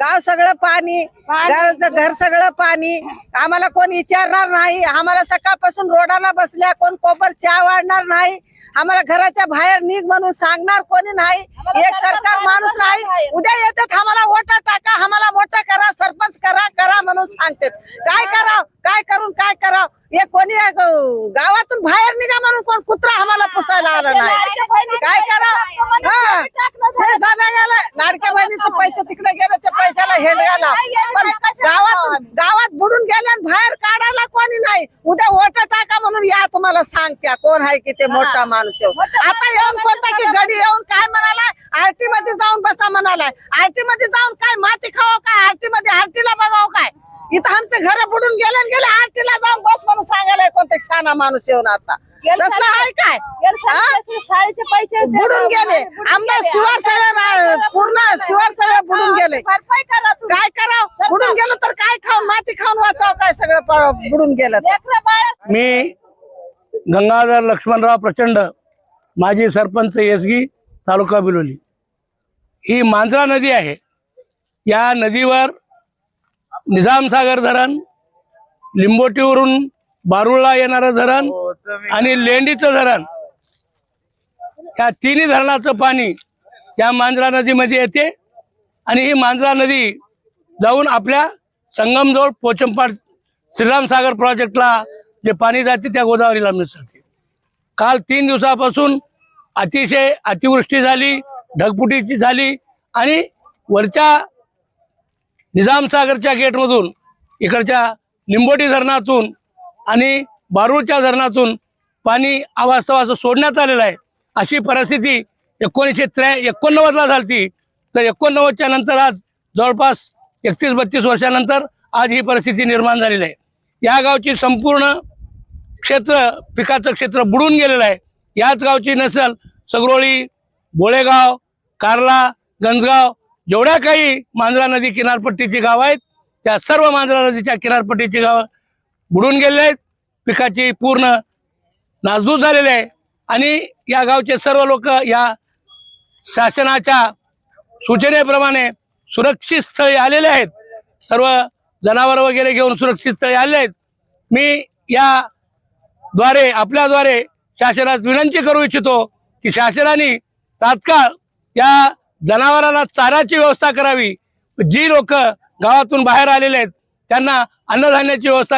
गाव सगळं पाणी घर घर सगळं पाणी. आम्हाला कोण विचारणार नाही. आम्हाला सकाळपासून रोडाला बसल्या कोण कोपर चहा वाढणार नाही. आम्हाला घराच्या बाहेर निघ म्हणून सांगणार कोणी नाही. एक सरकार माणूस नाही. उद्या येतात आम्हाला वोटा टाका आम्हाला मोठा करा सरपंच करा करा म्हणून सांगतात. काय कराव? काय करून काय कराव? हे कोणी गावातून बाहेर निघा म्हणून कोण कुत्रा आम्हाला पुसायला आलं नाही. काय करा हा ते झालं गेलं लाडक्या बहिणीचे पैसे तिकडे गेले पण गावात गावात बुडून गेले आणि बाहेर काढायला कोणी नाही. उद्या वोट टाका म्हणून या तुम्हाला सांगत्या. कोण आहे की ते मोठा माणूस येऊन? आता येऊन कोणता की गडी येऊन काय म्हणालाय? आरटी मध्ये जाऊन बसा म्हणालाय. आरटी मध्ये जाऊन काय माती खावा काय? आरटी मध्ये आरटीला बघावं काय? इथं आमचे घर बुडून गेले गेले आरटीला जाऊन बस म्हणून सांगायला कोणता शहाणा माणूस येऊन आता. तसलं आहे काय? शाळेचे पैसे बुडून गेले. आमदार शिवार सगळं पूर्ण शिवार सगळं बुडून गेले भरपाई करा तुम्ही काय करावं बुडून गेलं तर काय खाऊन माती खाऊन वाचावं काय सगळं बुडून गेलं तर. मी गंगाधर लक्ष्मणराव प्रचंड माजी सरपंच येसगी तालुका बिलोली. ही मांजरा नदी आहे. या नदीवर निजामसागर धरण लिंबोटीवरून बारुळला येणारं धरण आणि लेंडीचं धरण. या तिन्ही धरणाचं पाणी या मांजरा नदीमध्ये येते आणि ही मांजरा नदी जाऊन आपल्या संगमजवळ पोचंपाट श्रीरामसागर प्रोजेक्टला जे पाणी जाते त्या गोदावरीला मिसळते. काल तीन दिवसापासून अतिशय अतिवृष्टी झाली ढगफुटीची झाली आणि वरच्या निजामसागरच्या गेटमधून इकडच्या लिंबोटी धरणातून आणि बारूळच्या धरणातून पाणी अवास्तवाचं सोडण्यात आलेलं आहे. अशी परिस्थिती एकोणीसशे त्र्या एकोणनव्वदला झाली तर एकोणनव्वदच्या नंतर आज जवळपास एकतीस बत्तीस वर्षानंतर आज ही परिस्थिती निर्माण झालेली आहे. या गावची संपूर्ण क्षेत्र पिकाचं क्षेत्र बुडून गेलेलं आहे. याच गावची नसल सगरोळी बोळेगाव कार्ला गंजगाव जेवढ्या काही मांजरा नदी किनारपट्टीची गाव आहेत त्या सर्व मांजरा नदीच्या किनारपट्टीची गावं बुडून गेलेली आहेत. पिकाची पूर्ण नासधूस झालेली आहे. आणि या गावचे सर्व लोक या शासनाच्या सूचनेप्रमाणे सुरक्षित स्थळी आलेले आहेत. सर्व जनावर वगैरे घेऊन सुरक्षित स्थळी आले आहेत. मी या द्वारे आपल्याद्वारे शासनास विनंती करू इच्छितो की शासनाने तात्काळ या जनावरांना चाराची व्यवस्था करावी. जी लोक गावातून बाहेर आलेले आहेत त्यांना अन्नधान्याची व्यवस्था